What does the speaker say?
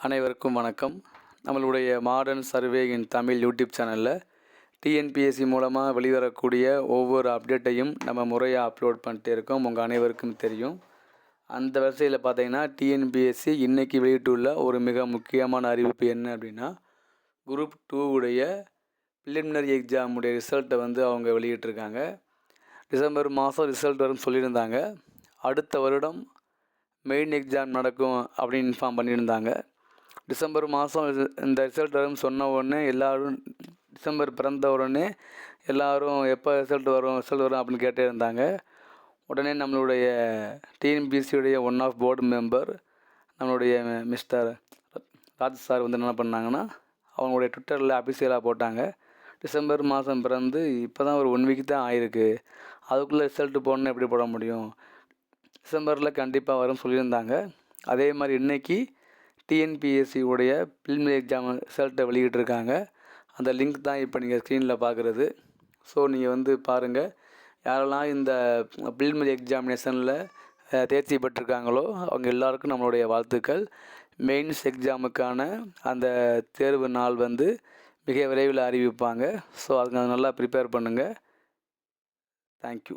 அனைவருக்கும் வணக்கம். நம்மளுடைய modern survey in Tamil YouTube சேனலில் டிஎன்பிஎஸ்சி மூலமாக வெளிவரக்கூடிய ஒவ்வொரு அப்டேட்டையும் நம்ம முறையாக அப்லோட் பண்ணிட்டே இருக்கோம். உங்கள் அனைவருக்கும் தெரியும். அந்த வரிசையில் பார்த்தீங்கன்னா டிஎன்பிஎஸ்சி இன்றைக்கி வெளியிட்டுள்ள ஒரு மிக முக்கியமான அறிவிப்பு என்ன அப்படின்னா குரூப் டூ உடைய ப்ரிலிமினரி எக்ஸாமுடைய ரிசல்ட்டை வந்து அவங்க வெளியிட்டிருக்காங்க. டிசம்பர் மாதம் ரிசல்ட் வரும்னு சொல்லியிருந்தாங்க. அடுத்த வருடம் மெயின் எக்ஸாம் நடக்கும் அப்படின்னு இன்ஃபார்ம் பண்ணியிருந்தாங்க. டிசம்பர் மாதம் இந்த ரிசல்ட் வரும்னு சொன்ன உடனே எல்லோரும் டிசம்பர் பிறந்த உடனே எல்லோரும் எப்போ ரிசல்ட் வரும் ரிசல்ட் வரும் அப்படின்னு கேட்டே இருந்தாங்க. உடனே நம்மளுடைய டிஎன்பிசியுடைய ஒன் ஆஃப் போர்டு மெம்பர் நம்மளுடைய மிஸ்டர் ராஜ் சார் வந்து என்ன பண்ணாங்கன்னா அவங்களுடைய ட்விட்டரில் அபிஷியலாக போட்டாங்க. டிசம்பர் மாதம் பிறந்து இப்போ தான் ஒரு ஒன் வீக் தான் ஆயிருக்கு. அதுக்குள்ளே ரிசல்ட்டு போடணும் எப்படி போட முடியும்? டிசம்பரில் கண்டிப்பாக வரும்னு சொல்லியிருந்தாங்க. அதே மாதிரி இன்றைக்கி டிஎன்பிஎஸ்சி உடைய ப்ரிலிமினரி எக்ஸாம் ரிசல்ட்டை வெளியிட்டிருக்காங்க. அந்த லிங்க் தான் இப்போ நீங்கள் ஸ்க்ரீனில் பார்க்குறது ஸோ நீங்கள் வந்து பாருங்கள் யாரெல்லாம் இந்த ப்ரிலிமினரி எக்ஸாமினேஷனில் தேர்ச்சி பெற்றிருக்காங்களோ அவங்க எல்லாருக்கும் நம்மளுடைய வாழ்த்துக்கள். மெயின்ஸ் எக்ஸாமுக்கான அந்த தேர்வு நாள் வந்து மிக விரைவில் அறிவிப்பாங்க. ஸோ அதுக்கு நல்லா ப்ரிப்பேர் பண்ணுங்கள் தேங்க்யூ